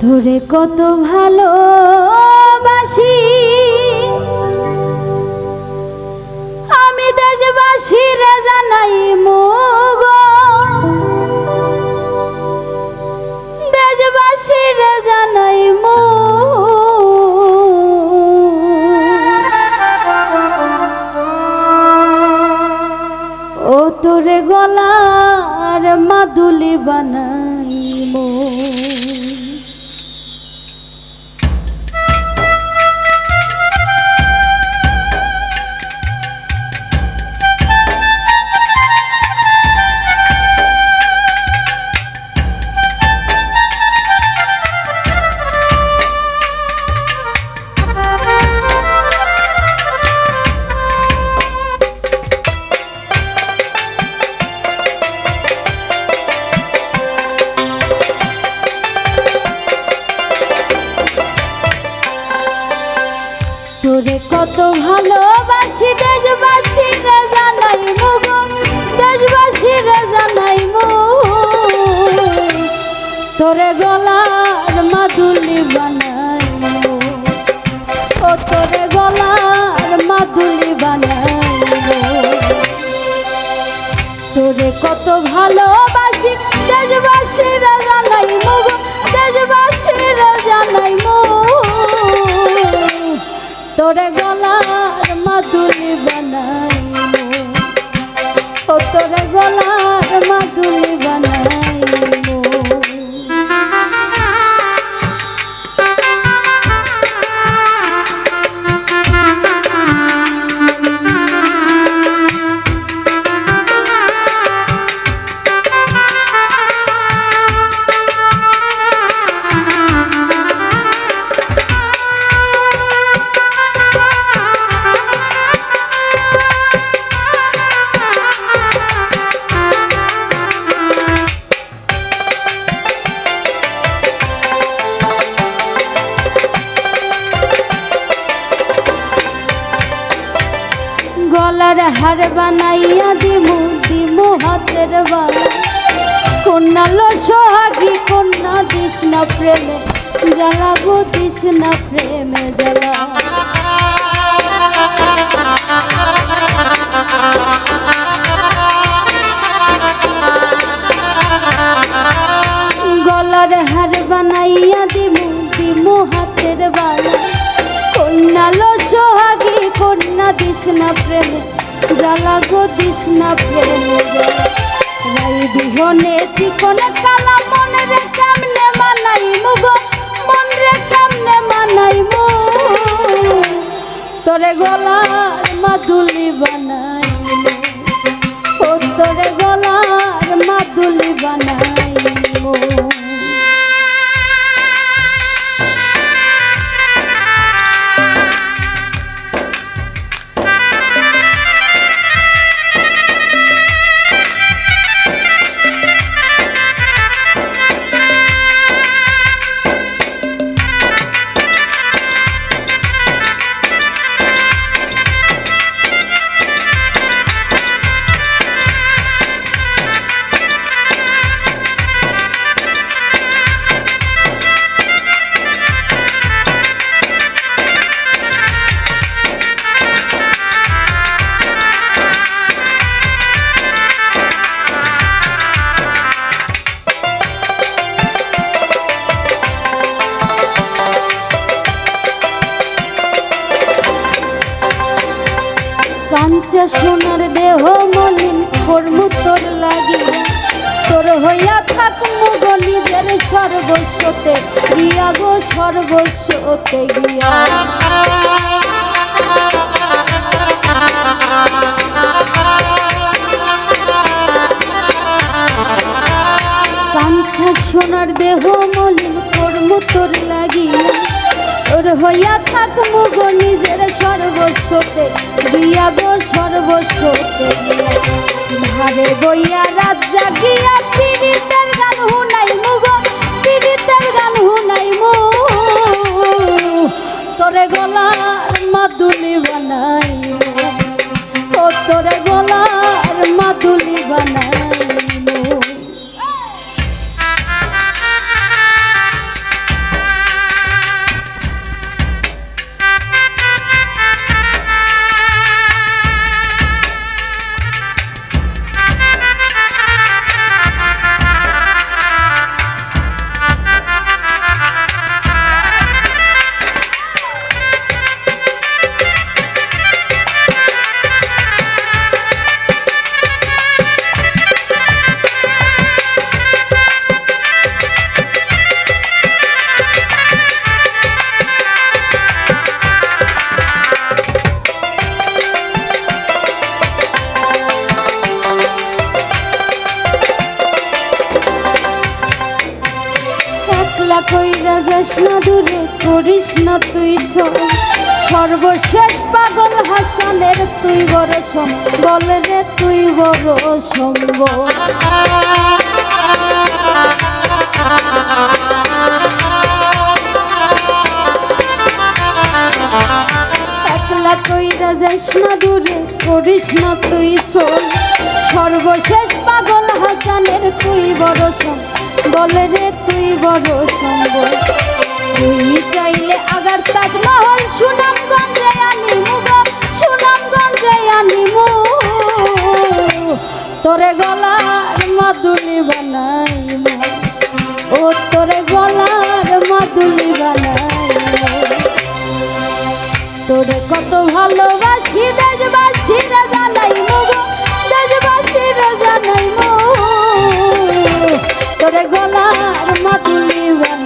তোরে কত ভালোবাসি। আমি দেশবাসীরে জানাই মুগ। দেশবাসীরে জানাই ও তোরে গলার মাদুলি বানাই মো কত ভালোবাসি দেশবাসী বানাইয়া দিমু দিমু হাতের বালা। কন্যা লো সোহাগী, কন্যা দিস না প্রেমে, জ্বালা গো দিস না প্রেমে জ্বালা। গলার হার বানাইয়া দিমু দিমু হাতের বালা। কন্যা লো কন্যা দিস না প্রেমে জ্বালা গো না প্রেমে। রাই বিহনে চিকনে কালা মনে রে কেমনে মানাই মুগো মন রে কেমনে মানাই মু তোরে গলার বানাই কাঞ্চা সোনার দেহ মলিন কর্মু তোর লাগিয়া তোর হইয়া থাক মুগ নিজের সর্বস্বতে গিয়া গো সর্বস্বতে গিয়া। কাঞ্চা সোনার দেহ মলিন হইয়া থাক মুগ নিজের সর্বস্বতে। গিয়া গো সর্বস্বতে। ধারে বইয়া রাজা গিয়া তার গান হুনাই যাস না দূরে, করিস না তুই সর্বশেষ পাগল হাসানের তুই বড় সম বলে রে, তুই বড় সঙ্গ একলা না দূরে, করিস না তুই সর্বশেষ পাগল হাসানের তুই বড় সম বলে রে তুই বড় সঙ্গ তুই চাইলে আগার তাজমহল, সুনামগঞ্জে আনিমু গো, সুনামগঞ্জে আনিমু। তোরে গলার মাদুলি বানাইমু। ও তোরে গলার মাদুলি বানাইমু। তোরে কত ভালোবাসি দেশবাসীরা জানাইমু not to live